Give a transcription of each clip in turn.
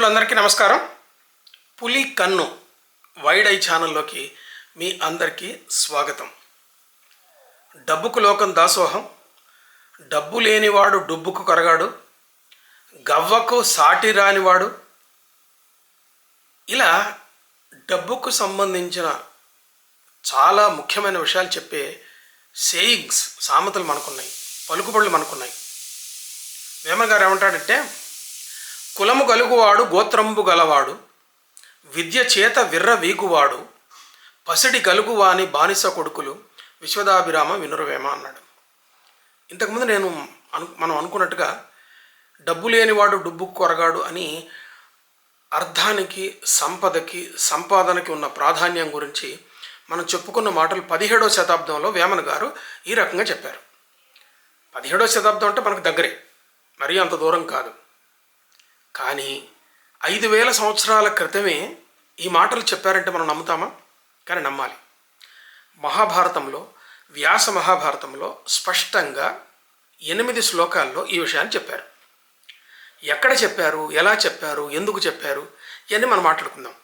మిత్రులందరికీ నమస్కారం. పులి కన్ను వైడ్ ఐ ఛానల్లోకి మీ అందరికీ స్వాగతం. డబ్బుకు లోకం దాసోహం. డబ్బు లేనివాడు డబ్బుకు కరగాడు. గవ్వకు సాటి రానివాడు. ఇలా డబ్బుకు సంబంధించిన చాలా ముఖ్యమైన విషయాలు చెప్పే సేయింగ్స్ సామెతలు మనకున్నాయి పలుకుబడులు మనకున్నాయి. వేమగారు ఏమంటాడంటే కులము గలుగువాడు గోత్రంబు గలవాడు విద్య చేత విర్ర వీగువాడు పసిడి గలుగువాని బానిస కొడుకులు విశ్వదాభిరామ వినురవేమ అన్నాడు. ఇంతకుముందు నేను అను మనం అనుకున్నట్టుగా డబ్బు లేనివాడు డుబ్బు కొరగాడు అని అర్థానికి సంపదకి సంపాదనకి ఉన్న ప్రాధాన్యం గురించి మనం చెప్పుకున్న మాటలు పదిహేడవ శతాబ్దంలో వేమన గారు ఈ రకంగా చెప్పారు. పదిహేడవ శతాబ్దం అంటే మనకు దగ్గరే. మరీ అంత దూరం కాదు. కానీ ఐదు వేల సంవత్సరాల క్రితమే ఈ మాటలు చెప్పారంటే మనం నమ్ముతామా? కానీ నమ్మాలి. మహాభారతంలో వ్యాస మహాభారతంలో స్పష్టంగా ఎనిమిది శ్లోకాల్లో ఈ విషయాన్ని చెప్పారు. ఎక్కడ చెప్పారు? ఎలా చెప్పారు? ఎందుకు చెప్పారు? ఇవన్నీ మనం మాట్లాడుకుందాం.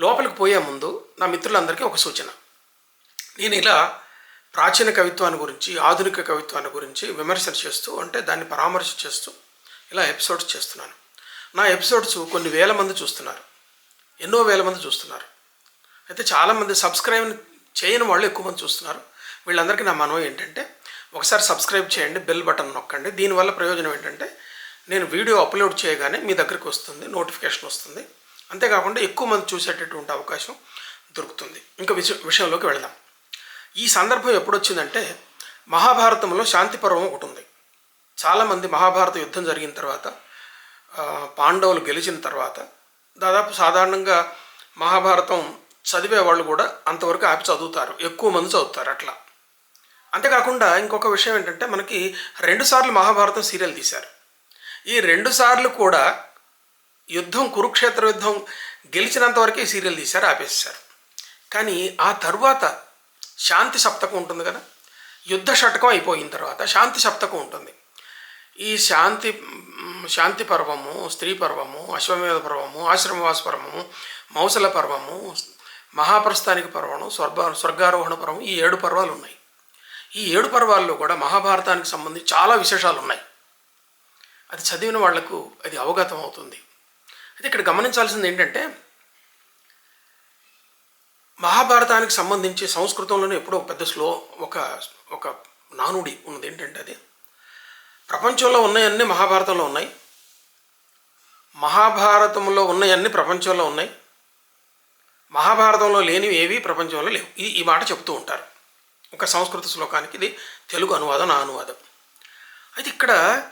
లోపలికి పోయే ముందు నా మిత్రులందరికీ ఒక సూచన. నేను ఇలా ప్రాచీన కవిత్వాన్ని గురించి ఆధునిక కవిత్వాన్ని గురించి విమర్శలు చేస్తూ అంటే దాన్ని పరామర్శ చేస్తూ ఇలా ఎపిసోడ్స్ చేస్తున్నాను. నా ఎపిసోడ్స్ కొన్ని వేల మంది చూస్తున్నారు. ఎన్నో వేల మంది చూస్తున్నారు. అయితే చాలామంది సబ్స్క్రైబ్ చేయని వాళ్ళు ఎక్కువ మంది చూస్తున్నారు. వీళ్ళందరికీ నా మనవి ఏంటంటే ఒకసారి సబ్స్క్రైబ్ చేయండి బెల్ బటన్ నొక్కండి. దీనివల్ల ప్రయోజనం ఏంటంటే నేను వీడియో అప్లోడ్ చేయగానే మీ దగ్గరికి వస్తుంది నోటిఫికేషన్ వస్తుంది. అంతేకాకుండా ఎక్కువ మంది చూసేటటువంటి అవకాశం దొరుకుతుంది. ఇంకా విష విషయంలోకి వెళదాం. ఈ సందర్భం ఎప్పుడు వచ్చిందంటే మహాభారతంలో శాంతి పర్వం ఒకటి ఉంది. చాలామంది మహాభారత యుద్ధం జరిగిన తర్వాత పాండవులు గెలిచిన తర్వాత దాదాపు సాధారణంగా మహాభారతం చదివే వాళ్ళు కూడా అంతవరకు ఆపి చదువుతారు. ఎక్కువ మంది చదువుతారు అట్లా. అంతేకాకుండా ఇంకొక విషయం ఏంటంటే మనకి రెండుసార్లు మహాభారతం సీరియల్ తీశారు. ఈ రెండు సార్లు కూడా యుద్ధం కురుక్షేత్ర యుద్ధం గెలిచినంత వరకే ఈ సీరియల్ తీశారు ఆపేశారు కానీ ఆ తర్వాత శాంతి సప్తకం ఉంటుంది కదా యుద్ధ షటకం అయిపోయిన తర్వాత శాంతి సప్తకం ఉంటుంది. ఈ శాంతి శాంతి పర్వము స్త్రీ పర్వము అశ్వమేధ పర్వము ఆశ్రమవాస పర్వము మౌసల పర్వము మహాప్రస్థానిక పర్వము స్వర్గ స్వర్గారోహణ పర్వం ఈ ఏడు పర్వాలు ఉన్నాయి. ఈ ఏడు పర్వాల్లో కూడా మహాభారతానికి సంబంధించి చాలా విశేషాలు ఉన్నాయి. అది చదివిన వాళ్ళకు అది అవగతం అవుతుంది. అయితే ఇక్కడ గమనించాల్సింది ఏంటంటే మహాభారతానికి సంబంధించి సంస్కృతంలోనే ఎప్పుడో పెద్ద స్లో ఒక ఒక నానుడి ఉన్నది. ఏంటంటే అది? ప్రపంచంలో ఉన్నాయన్నీ మహాభారతంలో ఉన్నాయి. మహాభారతంలో ఉన్నాయన్నీ ప్రపంచంలో ఉన్నాయి. మహాభారతంలో లేనివి ఏవి ప్రపంచంలో లేవు. ఇది ఈ మాట చెప్తూ ఉంటారు. ఒక సంస్కృత శ్లోకానికి ఇది తెలుగు అనువాదం నా అనువాదం. అయితే ఇక్కడ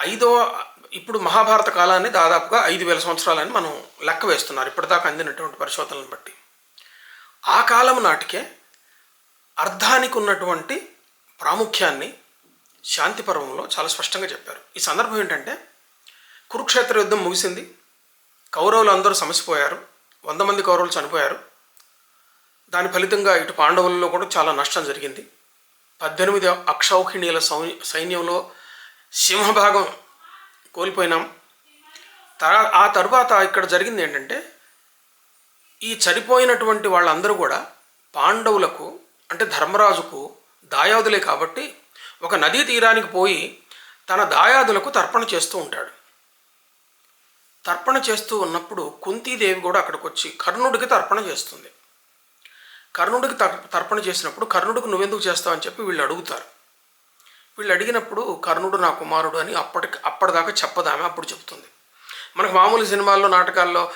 ఐదో ఇప్పుడు మహాభారత కాలాన్ని దాదాపుగా ఐదు వేల సంవత్సరాలని మనం లెక్క వేస్తున్నారు. ఇప్పటిదాకా అందినటువంటి పరిశోధనలను బట్టి. ఆ కాలం నాటికే అర్థానికి ఉన్నటువంటి ప్రాముఖ్యాన్ని శాంతి పర్వంలో చాలా స్పష్టంగా చెప్పారు. ఈ సందర్భం ఏంటంటే కురుక్షేత్ర యుద్ధం ముగిసింది. కౌరవులు అందరూ సమసిపోయారు. వంద మంది కౌరవులు చనిపోయారు. దాని ఫలితంగా ఇటు పాండవులలో కూడా చాలా నష్టం జరిగింది. పద్దెనిమిది అక్షౌహిణీల సౌ సైన్యంలో సింహభాగం కోల్పోయినాం. తర ఆ తర్వాత ఇక్కడ జరిగింది ఏంటంటే ఈ చనిపోయినటువంటి వాళ్ళందరూ కూడా పాండవులకు అంటే ధర్మరాజుకు దాయాదులే కాబట్టి ఒక నదీ తీరానికి పోయి తన దాయాదులకు తర్పణ చేస్తూ ఉంటాడు. తర్పణ చేస్తూ ఉన్నప్పుడు కుంతీదేవి కూడా అక్కడికి వచ్చి కర్ణుడికి తర్పణ చేస్తుంది. కర్ణుడికి తర్ తర్పణ చేసినప్పుడు కర్ణుడికి నువ్వెందుకు చేస్తావని చెప్పి వీళ్ళు అడుగుతారు. వీళ్ళు అడిగినప్పుడు కర్ణుడు నా కుమారుడు అని అప్పటికి అప్పటిదాకా చెప్పదామె అప్పుడు చెప్తుంది మనకు మామూలు సినిమాల్లో నాటకాల్లో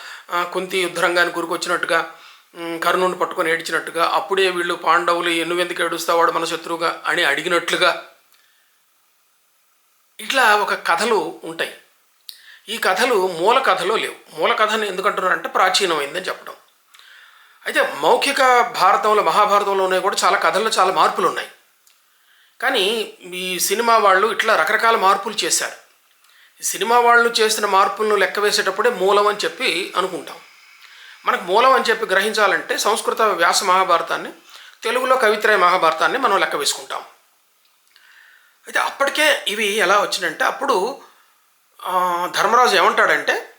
కుంతి యుద్ధరంగానికి గురికొచ్చినట్టుగా కర్ణుడిని పట్టుకొని ఏడ్చినట్టుగా అప్పుడే వీళ్ళు పాండవులు నువ్వెందుకు ఏడుస్తావాడు మన శత్రువుగా అని అడిగినట్లుగా ఇట్లా ఒక కథలు ఉంటాయి. ఈ కథలు మూల కథలో లేవు. మూల కథను ఎందుకంటున్నారంటే ప్రాచీనమైందని చెప్పడం. అయితే మౌఖిక భారతంలో మహాభారతంలోనే కూడా చాలా కథల్లో చాలా మార్పులు ఉన్నాయి కానీ ఈ సినిమా వాళ్ళు ఇట్లా రకరకాల మార్పులు చేశారు. ఈ సినిమా వాళ్ళు చేసిన మార్పులను లెక్క వేసేటప్పుడే మూలం అని చెప్పి అనుకుంటాం. మనకు మూలం అని చెప్పి గ్రహించాలంటే సంస్కృత వ్యాస మహాభారతాన్ని తెలుగులో కవిత్రయ మహాభారతాన్ని మనం లెక్క వేసుకుంటాం. అయితే అప్పటికే ఇవి ఎలా వచ్చినాయంటే అప్పుడు ధర్మరాజు ఏమంటాడంటే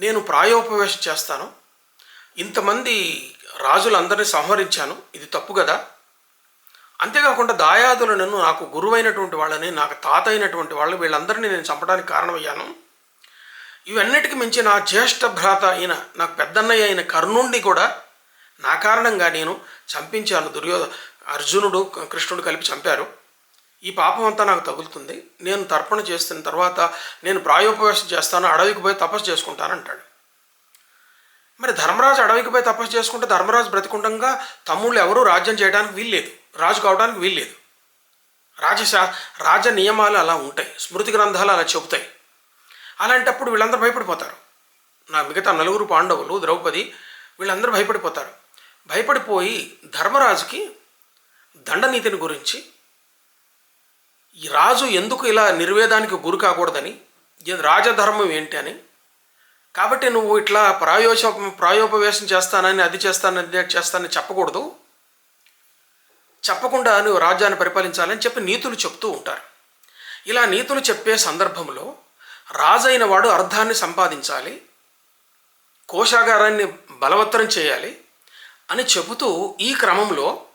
నేను ప్రాయోపవేశం చేస్తాను. ఇంతమంది రాజులందరినీ సంహరించాను. ఇది తప్పు కదా అంతేకాకుండా దాయాదులను నాకు గురువైనటువంటి వాళ్ళని నాకు తాత అయినటువంటి వాళ్ళు వీళ్ళందరినీ నేను చంపడానికి కారణమయ్యాను. ఇవన్నిటికి మించి నా జ్యేష్ఠ భ్రాత అయిన నాకు పెద్దన్నయ్య అయిన కర్ణుణ్ణి కూడా నా కారణంగా నేను చంపించాను. దుర్యోధ అర్జునుడు కృష్ణుడు కలిపి చంపారు. ఈ పాపం అంతా నాకు తగులుతుంది. నేను తర్పణ చేస్తున్న తర్వాత నేను ప్రాయోపవేశం చేస్తాను అడవికి పోయి తపస్సు చేసుకుంటాను అంటాడు. మరి ధర్మరాజు అడవికి పోయి తపస్సు చేసుకుంటే ధర్మరాజు బ్రతికుండగా తమ్ముళ్ళు ఎవరూ రాజ్యం చేయడానికి వీల్లేదు రాజు కావడానికి వీల్లేదు. రాజశా రాజ నియమాలు అలా ఉంటాయి స్మృతి గ్రంథాలు అలా చెబుతాయి. అలాంటప్పుడు వీళ్ళందరూ భయపడిపోతారు. నా మిగతా నలుగురు పాండవులు ద్రౌపది వీళ్ళందరూ భయపడిపోతారు. భయపడిపోయి ధర్మరాజుకి దండనీతిని గురించి ఈ రాజు ఎందుకు ఇలా నిర్వేదానికి గురి కాకూడదని? ఇది రాజధర్మం ఏంటి అని? కాబట్టి నువ్వు ఇట్లా ప్రాయోష ప్రాయోపవేశం చేస్తానని అది చేస్తానని చేస్తానని చెప్పకూడదు. చెప్పకుండా నువ్వు రాజ్యాన్ని పరిపాలించాలని చెప్పి నీతులు చెప్తూ ఉంటారు. ఇలా నీతులు చెప్పే సందర్భంలో రాజైన వాడు అర్థాన్ని సంపాదించాలి కోశాగారాన్ని బలవత్తరం చేయాలి అని చెబుతూ ఈ క్రమంలో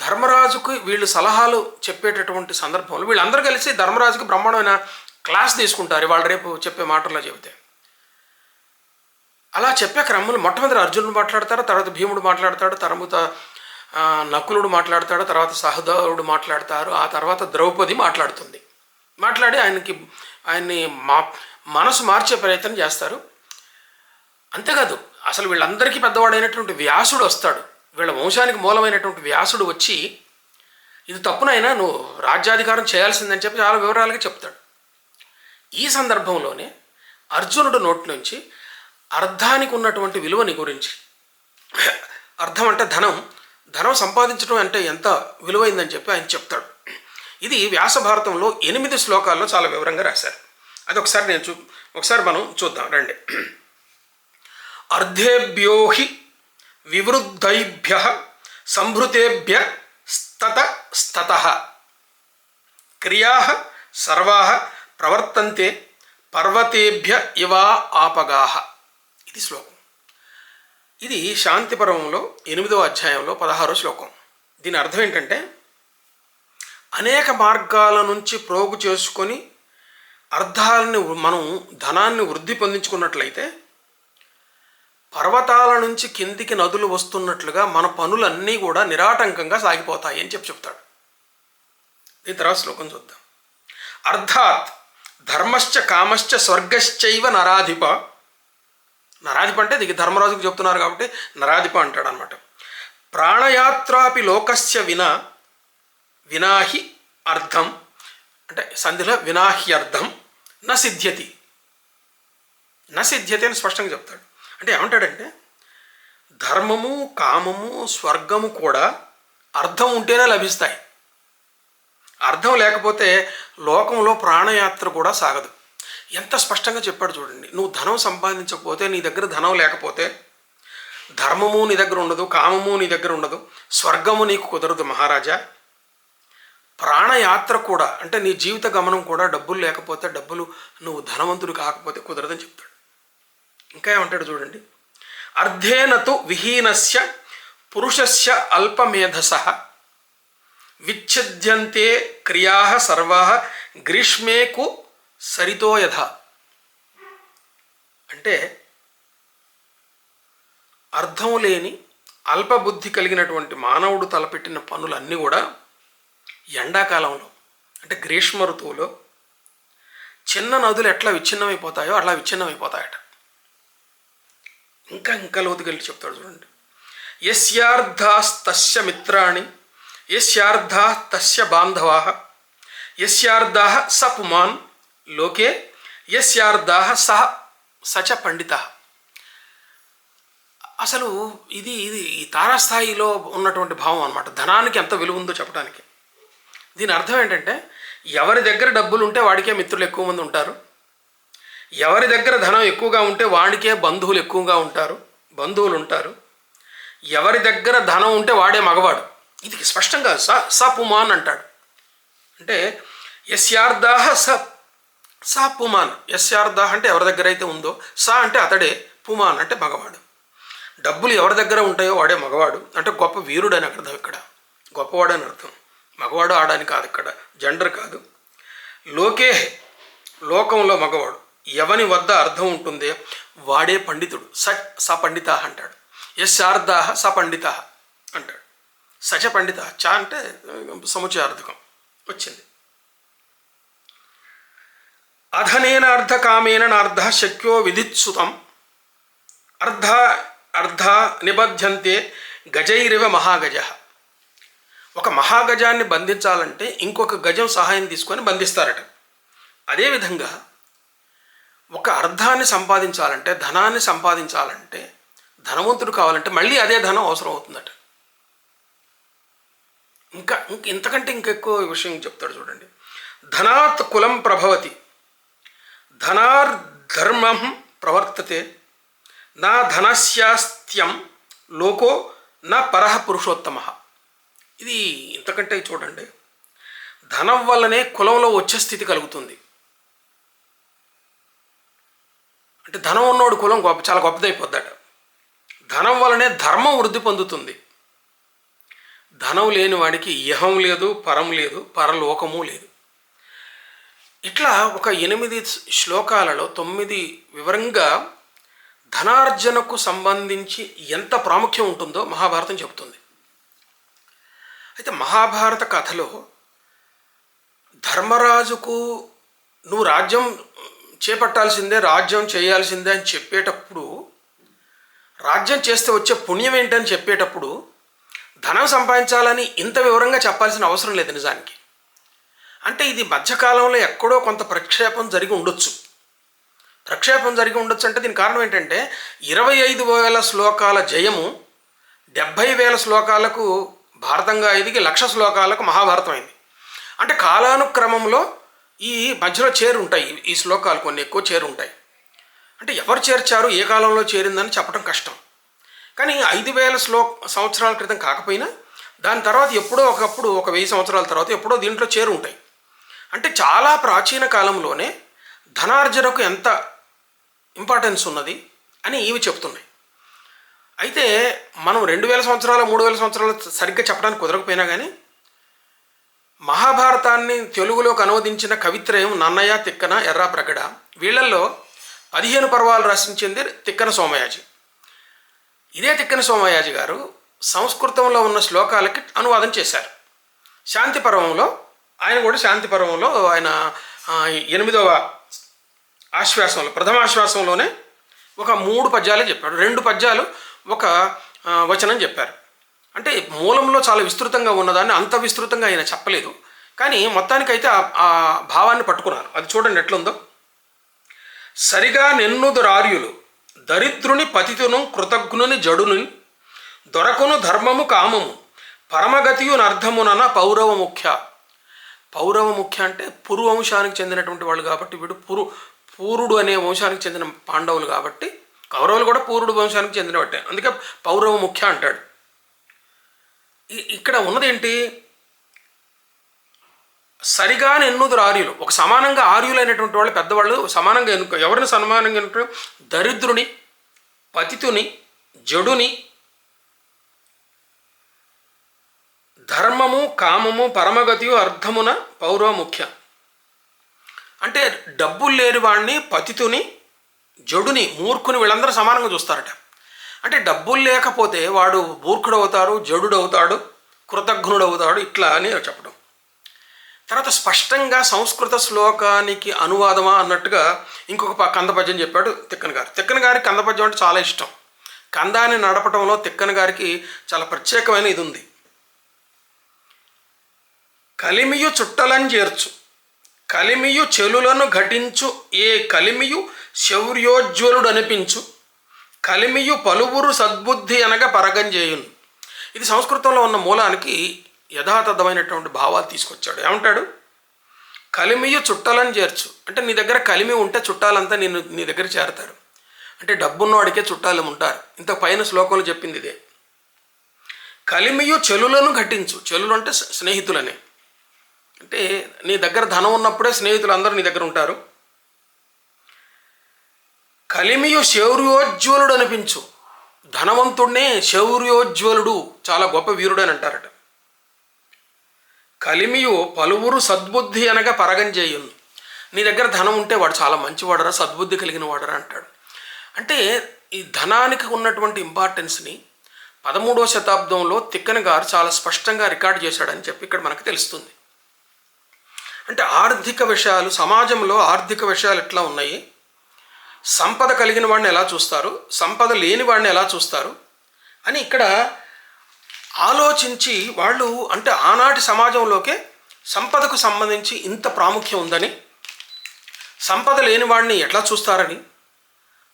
ధర్మరాజుకు వీళ్ళు సలహాలు చెప్పేటటువంటి సందర్భంలో వీళ్ళందరూ కలిసి ధర్మరాజుకి బ్రహ్మాండమైన క్లాస్ తీసుకుంటారు. వాళ్ళు రేపు చెప్పే మాటల్లో చెబితే. అలా చెప్పే క్రమంలో మొట్టమొదటి అర్జునుడు మాట్లాడతాడు తర్వాత భీముడు మాట్లాడతాడు తర్వాత నకులుడు మాట్లాడతాడు తర్వాత సహదేవుడు మాట్లాడతారు ఆ తర్వాత ద్రౌపది మాట్లాడుతుంది. మాట్లాడి ఆయనకి ఆయన్ని మా మనసు మార్చే ప్రయత్నం చేస్తారు. అంతేకాదు అసలు వీళ్ళందరికీ పెద్దవాడైనటువంటి వ్యాసుడు వస్తాడు. వీళ్ళ వంశానికి మూలమైనటువంటి వ్యాసుడు వచ్చి ఇది తప్పునైనా నువ్వు రాజ్యాధికారం చేయాల్సిందని చెప్పి చాలా వివరాలుగా చెప్తాడు. ఈ సందర్భంలోనే అర్జునుడు నోటి నుంచి అర్థానికి ఉన్నటువంటి విలువని గురించి అర్థం అంటే ధనం ధనం సంపాదించడం అంటే ఎంత విలువైందని చెప్పి ఆయన చెప్తాడు. ఇది వ్యాస భారతంలో ఎనిమిది శ్లోకాల్లో చాలా వివరంగా రాశారు. అది ఒకసారి నేను చూ ఒకసారి మనం చూద్దాం రండి. అర్ధేభ్యో హి వివృద్ధైభ్య సంభృతేభ్య స్తత స్తత. క్రియా సర్వా ప్రవర్తంతే పర్వతేభ్య ఇవా ఆపగా. ఇది శ్లోకం. ఇది శాంతి పర్వంలో ఎనిమిదవ అధ్యాయంలో పదహారో శ్లోకం. దీని అర్థం ఏంటంటే అనేక మార్గాల నుంచి ప్రోగు చేసుకొని అర్థాలని మనం ధనాన్ని వృద్ధి పొందించుకున్నట్లయితే పర్వతాల నుంచి కిందికి నదులు వస్తున్నట్లుగా మన పనులన్నీ కూడా నిరాటంకంగా సాగిపోతాయి అని చెప్పి చెప్తాడు. దీని తర్వాత శ్లోకం చూద్దాం. అర్థాత్ ధర్మశ్చ కామశ్చ స్వర్గశ్చైవ నరాధిప. నరాధిప అంటే దీనికి ధర్మరాజుకు చెప్తున్నారు కాబట్టి నరాధిప అంటాడు అనమాట ప్రాణయాత్రాపి లోకస్య వినా వినాహి అర్థం అంటే సంధిలో వినాహ్యర్థం న సిద్ధ్యతి న సిద్ధ్యతి అని స్పష్టంగా చెప్తాడు. అంటే ఏమంటాడంటే ధర్మము కామము స్వర్గము కూడా అర్థం ఉంటేనే లభిస్తాయి. అర్థం లేకపోతే లోకంలో ప్రాణయాత్ర కూడా సాగదు. ఎంత స్పష్టంగా చెప్పాడు చూడండి నువ్వు ధనం సంపాదించకపోతే నీ దగ్గర ధనం లేకపోతే ధర్మము నీ దగ్గర ఉండదు కామము నీ దగ్గర ఉండదు స్వర్గము నీకు కుదరదు మహారాజా. ప్రాణయాత్ర కూడా అంటే నీ జీవిత గమనం కూడా డబ్బులు లేకపోతే డబ్బులు నువ్వు ధనవంతుడు కాకపోతే కుదరదని చెప్తాడు. ఇంకా ఏమంటాడు చూడండి. అర్ధేనతు విహీనస్య పురుషస్య అల్పమేధస విచ్ఛిద్యంతే క్రియా సర్వా గ్రీష్మేకు సరితోయథ అంటే అర్థం లేని అల్పబుద్ధి కలిగినటువంటి మానవుడు తలపెట్టిన పనులన్నీ కూడా ఎండాకాలంలో అంటే గ్రీష్మ ఋతువులో చిన్న నదులు ఎట్లా విచ్ఛిన్నమైపోతాయో అట్లా విచ్ఛిన్నమైపోతాయట. ఇంకా ఇంకా లోతుకెళ్ళి చెప్తాడు చూడండి. యస్యార్థాస్తస్య మిత్రాణి యస్యార్థా తస్య బాంధవా యస్యార్థా స పుమాన్ లోకే యస్యార్థా సహ సచ పండిత. అసలు ఇది ఇది ఈ తారాస్థాయిలో ఉన్నటువంటి భావం అనమాట ధనానికి ఎంత విలువ ఉందో చెప్పడానికి. దీని అర్థం ఏంటంటే ఎవరి దగ్గర డబ్బులు ఉంటే వాడికే మిత్రులు ఎక్కువ మంది ఉంటారు. ఎవరి దగ్గర ధనం ఎక్కువగా ఉంటే వాడికే బంధువులు ఎక్కువగా ఉంటారు బంధువులు ఉంటారు ఎవరి దగ్గర ధనం ఉంటే వాడే మగవాడు. ఇది స్పష్టంగా స స పుమాన్ అంటాడు. అంటే ఎస్యార్దాహ స సా పుమాన్ ఎస్యార్దాహ అంటే ఎవరి దగ్గర అయితే ఉందో సా అంటే అతడే పుమాన్ అంటే మగవాడు. డబ్బులు ఎవరి దగ్గర ఉంటాయో వాడే మగవాడు. అంటే గొప్ప వీరుడు అని అర్థం ఇక్కడ. గొప్పవాడు అని అర్థం. మగవాడు ఆడని కాదు ఇక్కడ. జెండర్ కాదు. లోకే లోకంలో మగవాడు. ఎవని వద్ద అర్థం ఉంటుంది వాడే పండితుడు. స స పండిత అంటాడు. ఎస్ శారదా స పండిత అంటాడు. సచ పండిత చ అంటే సముచయార్థకం వచ్చింది. అధనేన అర్ధకామేన నార్ధ శక్యో విధిత్సుతం అర్ధ అర్ధ నిబధ్యంతే గజైరివ మహాగజ. ఒక మహాగజాన్ని బంధించాలంటే ఇంకొక గజం సహాయం తీసుకొని బంధిస్తారట. అదేవిధంగా ఒక అర్థాన్ని సంపాదించాలంటే ధనాన్ని సంపాదించాలంటే ధనవంతుడు కావాలంటే మళ్ళీ అదే ధనం అవసరం అవుతుందట. ఇంకా ఇంక ఇంతకంటే ఇంకెక్కువ విషయం చెప్తాడు చూడండి. ధనాత్ కులం ప్రభవతి. ధనార్ధర్మం ప్రవర్తతే. నా ధనస్యాస్త్యం లోకో నా పరహ పురుషోత్తమ. ఇది ఇంతకంటే చూడండి. ధనం వల్లనే కులంలో వచ్చే స్థితి కలుగుతుంది. అంటే ధనం ఉన్నోడు కులం గొప్ప చాలా గొప్పదైపోద్దాట ధనం వలనే ధర్మం వృద్ధి పొందుతుంది. ధనం లేని వాడికి ఇహం లేదు పరం లేదు పరలోకము లేదు. ఇట్లా ఒక ఎనిమిది శ్లోకాలలో తొమ్మిది వివరంగా ధనార్జనకు సంబంధించి ఎంత ప్రాముఖ్యం ఉంటుందో మహాభారతం చెబుతుంది. అయితే మహాభారత కథలో ధర్మరాజుకు నువ్వు రాజ్యం చేపట్టాల్సిందే రాజ్యం చేయాల్సిందే అని చెప్పేటప్పుడు రాజ్యం చేస్తే వచ్చే పుణ్యం ఏంటని చెప్పేటప్పుడు ధనం సంపాదించాలని ఇంత వివరంగా చెప్పాల్సిన అవసరం లేదు నిజానికి. అంటే ఇది మధ్యకాలంలో ఎక్కడో కొంత ప్రక్షేపం జరిగి ఉండొచ్చు. ప్రక్షేపం జరిగి ఉండొచ్చు అంటే దీని కారణం ఏంటంటే ఇరవై ఐదు వేల శ్లోకాల జయము డెబ్భై వేల శ్లోకాలకు భారతంగా ఎదిగి లక్ష శ్లోకాలకు మహాభారతం అయింది. అంటే కాలానుక్రమంలో ఈ మధ్యలో చేరుంటాయి. ఈ శ్లోకాలు కొన్ని ఎక్కువ చేరుంటాయి. అంటే ఎవరు చేర్చారు? ఏ కాలంలో చేరిందని చెప్పడం కష్టం. కానీ ఐదు వేల శ్లో సంవత్సరాల క్రితం కాకపోయినా దాని తర్వాత ఎప్పుడో ఒకప్పుడు ఒక వెయ్యి సంవత్సరాల తర్వాత ఎప్పుడో దీంట్లో చేరుంటాయి. అంటే చాలా ప్రాచీన కాలంలోనే ధనార్జనకు ఎంత ఇంపార్టెన్స్ ఉన్నది అని ఇవి చెప్తున్నాయి. అయితే మనం రెండు వేల సంవత్సరాలు మూడు వేల సంవత్సరాలు సరిగ్గా చెప్పడానికి కుదరకపోయినా కానీ మహాభారతాన్ని తెలుగులోకి అనువదించిన కవిత్రయం నన్నయ్య తిక్కన ఎర్రా ప్రగడ. వీళ్ళల్లో పదిహేను పర్వాలు రచించింది తిక్కన సోమయాజి. ఇదే తిక్కన సోమయాజి గారు సంస్కృతంలో ఉన్న శ్లోకాలకి అనువాదం చేశారు. శాంతి పర్వంలో ఆయన కూడా శాంతి పర్వంలో ఆయన ఎనిమిదవ ఆశ్వాసంలో ప్రథమ ఆశ్వాసంలోనే ఒక మూడు పద్యాలే చెప్పాడు. రెండు పద్యాలు ఒక వచనం చెప్పారు. అంటే మూలంలో చాలా విస్తృతంగా ఉన్నదాన్ని అంత విస్తృతంగా ఆయన చెప్పలేదు. కానీ మొత్తానికైతే ఆ- ఆ భావాన్ని పట్టుకున్నారు. అది చూడండి ఎట్లుందో. సరిగా నిన్నుదురార్యులు దరిద్రుని పతితును కృతజ్ఞుని జడుని దొరకును ధర్మము కామము పరమగతియున అర్థమునన పౌరవ ముఖ్య. పౌరవ ముఖ్య అంటే పురు వంశానికి చెందినటువంటి వాళ్ళు కాబట్టి వీడు పురు పూరుడు అనే వంశానికి చెందిన పాండవులు కాబట్టి కౌరవులు కూడా పూరుడు వంశానికి చెందినబట్టే అందుకే పౌరవ ముఖ్య అంటాడు. ఇక్కడ ఉన్నదేంటి? సరిగా ఎన్నుదురు ఆర్యులు. ఒక సమానంగా ఆర్యులైనటువంటి వాళ్ళు పెద్దవాళ్ళు సమానంగా ఎన్నుకో ఎవరిని సమానంగా ఎన్నుకో దరిద్రుని పతితుని జడుని ధర్మము కామము పరమగతియు అర్థమున పౌరవ ముఖ్య. అంటే డబ్బులు లేని వాడిని పతితుని జడుని మూర్ఖుని వీళ్ళందరూ సమానంగా చూస్తారట. అంటే డబ్బులు లేకపోతే వాడు మూర్ఖుడు అవుతాడు జడుడు అవుతాడు కృతజ్ఞుడు అవుతాడు ఇట్లా అని చెప్పడం. తర్వాత స్పష్టంగా సంస్కృత శ్లోకానికి అనువాదమా అన్నట్టుగా ఇంకొక కందపద్యం చెప్పాడు తిక్కన గారు. తిక్కన గారికి కందపద్యం అంటే చాలా ఇష్టం. కందాన్ని నడపటంలో తిక్కన గారికి చాలా ప్రత్యేకమైన ఇది ఉంది కలిమియు చుట్టలను చేర్చు. కలిమియు చెలులను ఘటించు. ఏ కలిమియు శౌర్యోజ్వలుడు అనిపించు కలిమియు పలువురు సద్బుద్ధి అనగా పరగంజేయును. ఇది సంస్కృతంలో ఉన్న మూలానికి యథాతథమైనటువంటి భావాలు తీసుకొచ్చాడు. ఏమంటాడు? కలిమియు చుట్టాలని చేర్చు. అంటే నీ దగ్గర కలిమి ఉంటే చుట్టాలంతా నేను నీ దగ్గర చేరతారు. అంటే డబ్బున్నవాడికే చుట్టాలు ఉంటారు. ఇంత పైన శ్లోకంలో చెప్పింది ఇదే. కలిమియు చెలులను ఘటించు. చెలులు అంటే స్నేహితులని. అంటే నీ దగ్గర ధనం ఉన్నప్పుడే స్నేహితులు అందరూ నీ దగ్గర ఉంటారు. కలిమియు శౌర్యోజ్వలుడు అనిపించు ధనవంతుడినే శౌర్యోజ్వలుడు. చాలా గొప్ప వీరుడు అని అంటారట. కలిమియు పలువురు సద్బుద్ధి అనగా పరగం చేయును నీ దగ్గర ధనం ఉంటే వాడు చాలా మంచివాడరా సద్బుద్ధి కలిగిన వాడరా అంటాడు. అంటే ఈ ధనానికి ఉన్నటువంటి ఇంపార్టెన్స్ని పదమూడవ శతాబ్దంలో తిక్కన గారు చాలా స్పష్టంగా రికార్డ్ చేశాడని చెప్పి ఇక్కడ మనకు తెలుస్తుంది. అంటే ఆర్థిక విషయాలు సమాజంలో ఆర్థిక విషయాలు ఎట్లా ఉన్నాయి? సంపద కలిగిన వాడిని ఎలా చూస్తారు? సంపద లేని వాడిని ఎలా చూస్తారు? అని ఇక్కడ ఆలోచించి వాళ్ళు అంటే ఆనాటి సమాజంలోకే సంపదకు సంబంధించి ఇంత ప్రాముఖ్యం ఉందని సంపద లేని వాడిని ఎట్లా చూస్తారని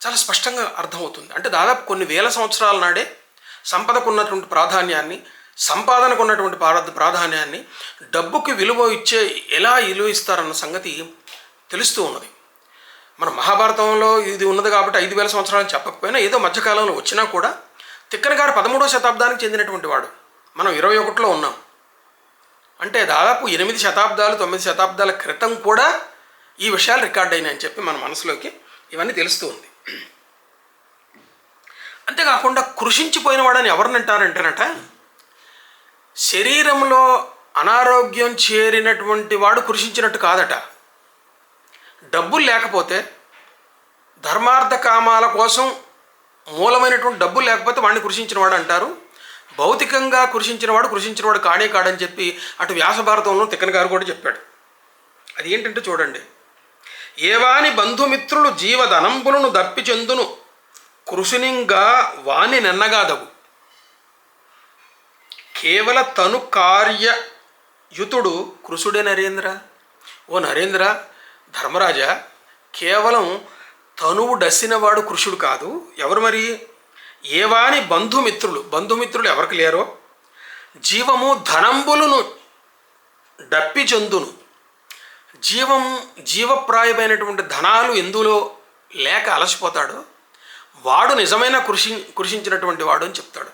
చాలా స్పష్టంగా అర్థమవుతుంది. అంటే దాదాపు కొన్ని వేల సంవత్సరాల నాడే సంపదకు ఉన్నటువంటి ప్రాధాన్యాన్ని సంపాదనకు ఉన్నటువంటి ప్రాధాన్యాన్ని డబ్బుకి విలువ ఇచ్చే ఎలా విలువ ఇస్తారన్న సంగతి తెలుస్తూ ఉన్నది. మన మహాభారతంలో ఇది ఉన్నది కాబట్టి ఐదు వేల సంవత్సరాలు చెప్పకపోయినా ఏదో మధ్యకాలంలో వచ్చినా కూడా తిక్కన గారు పదమూడవ శతాబ్దానికి చెందినటువంటి వాడు. మనం ఇరవై ఒకటిలో ఉన్నాం. అంటే దాదాపు ఎనిమిది శతాబ్దాలు తొమ్మిది శతాబ్దాల క్రితం కూడా ఈ విషయాలు రికార్డ్ అయినాయని చెప్పి మన మనసులోకి ఇవన్నీ తెలుస్తూ ఉంది. అంతేకాకుండా కృషించిపోయిన వాడని ఎవరిని అంటారంటేనట శరీరంలో అనారోగ్యం చేరినటువంటి వాడు కృషించినట్టు కాదట. డబ్బులు లేకపోతే ధర్మార్థ కామాల కోసం మూలమైనటువంటి డబ్బులు లేకపోతే వాడిని కృషించిన వాడు అంటారు. భౌతికంగా కృషించిన వాడు కృషించిన వాడు కాడే కాడని చెప్పి అటు వ్యాస భారతంలో తిక్కన గారు కూడా చెప్పాడు. అది ఏంటంటే చూడండి. ఏవాని బంధుమిత్రులు జీవధనంబులను దప్పి చెందును. కృషినింగా వాణి నెన్నగాదవు కేవల తను కార్యయుతుడు కృషుడే నరేంద్ర. ఓ నరేంద్ర ధర్మరాజా కేవలం తనువు డసినవాడు కృషుడు కాదు. ఎవరు మరి? ఏవాని బంధుమిత్రులు. బంధుమిత్రులు ఎవరికి లేరో? జీవము ధనంబులను డప్పి చెందును జీవం జీవప్రాయమైనటువంటి ధనాలు ఎందులో లేక అలసిపోతాడో వాడు నిజమైన కృషి కృషించినటువంటి వాడు అని చెప్తాడు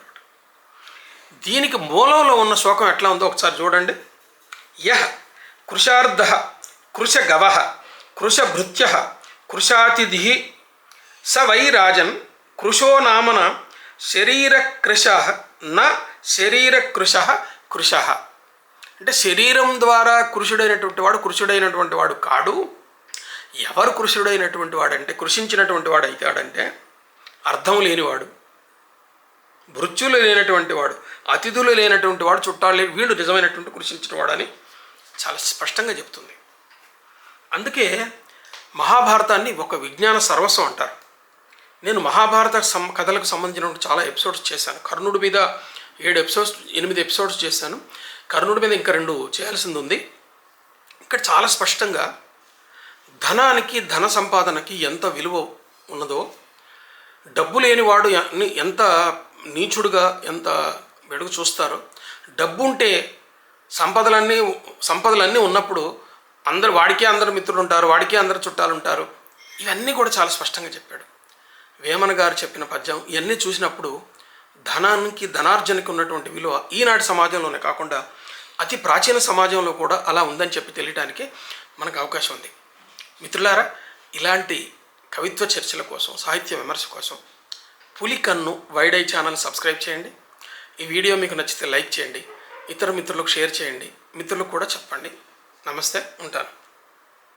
దీనికి మూలంలో ఉన్న శోకం ఎట్లా ఉందో ఒకసారి చూడండి. యహ కృషార్ధ కృష కృషభృత్య కృషాతిథి స వై రాజన్ కృషో నామన శరీరకృష న శరీరకృష కృష. అంటే శరీరం ద్వారా కృషుడైనటువంటి వాడు కృషుడైనటువంటి వాడు కాడు. ఎవరు కృషుడైనటువంటి వాడంటే కృషించినటువంటి వాడు అవుతాడంటే అర్థం లేనివాడు భృత్యులు లేనటువంటి వాడు అతిథులు లేనటువంటి వాడు చుట్టాలు వీడు నిజమైనటువంటి కృషించిన వాడని చాలా స్పష్టంగా చెప్తుంది. అందుకే మహాభారతాన్ని ఒక విజ్ఞాన సర్వస్వం అంటారు. నేను మహాభారత సం కథలకు సంబంధించిన చాలా ఎపిసోడ్స్ చేశాను. కర్ణుడి మీద ఏడు ఎపిసోడ్స్ ఎనిమిది ఎపిసోడ్స్ చేశాను. కర్ణుడి మీద ఇంకా రెండు చేయాల్సింది ఉంది. ఇక్కడ చాలా స్పష్టంగా ధనానికి ధన సంపాదనకి ఎంత విలువ ఉన్నదో డబ్బు లేనివాడు ఎ- ఎంత నీచుడుగా ఎంత వెడుగు చూస్తారో డబ్బు ఉంటే సంపదలన్నీ సంపదలన్నీ ఉన్నప్పుడు అందరు వాడికే అందరు మిత్రులు ఉంటారు వాడికే అందరు చుట్టాలు ఉంటారు ఇవన్నీ కూడా చాలా స్పష్టంగా చెప్పాడు. వేమన గారు చెప్పిన పద్యం ఇవన్నీ చూసినప్పుడు ధనానికి ధనార్జనకి ఉన్నటువంటి విలువ ఈనాటి సమాజంలోనే కాకుండా అతి ప్రాచీన సమాజంలో కూడా అలా ఉందని చెప్పి తెలియడానికి మనకు అవకాశం ఉంది. మిత్రులారా ఇలాంటి కవిత్వ చర్చల కోసం సాహిత్య విమర్శ కోసం పులి కన్ను వైడ్ ఐ ఛానల్ సబ్స్క్రైబ్ చేయండి. ఈ వీడియో మీకు నచ్చితే లైక్ చేయండి. ఇతర మిత్రులకు షేర్ చేయండి. మిత్రులకు కూడా చెప్పండి. నమస్తే ఉంటాను.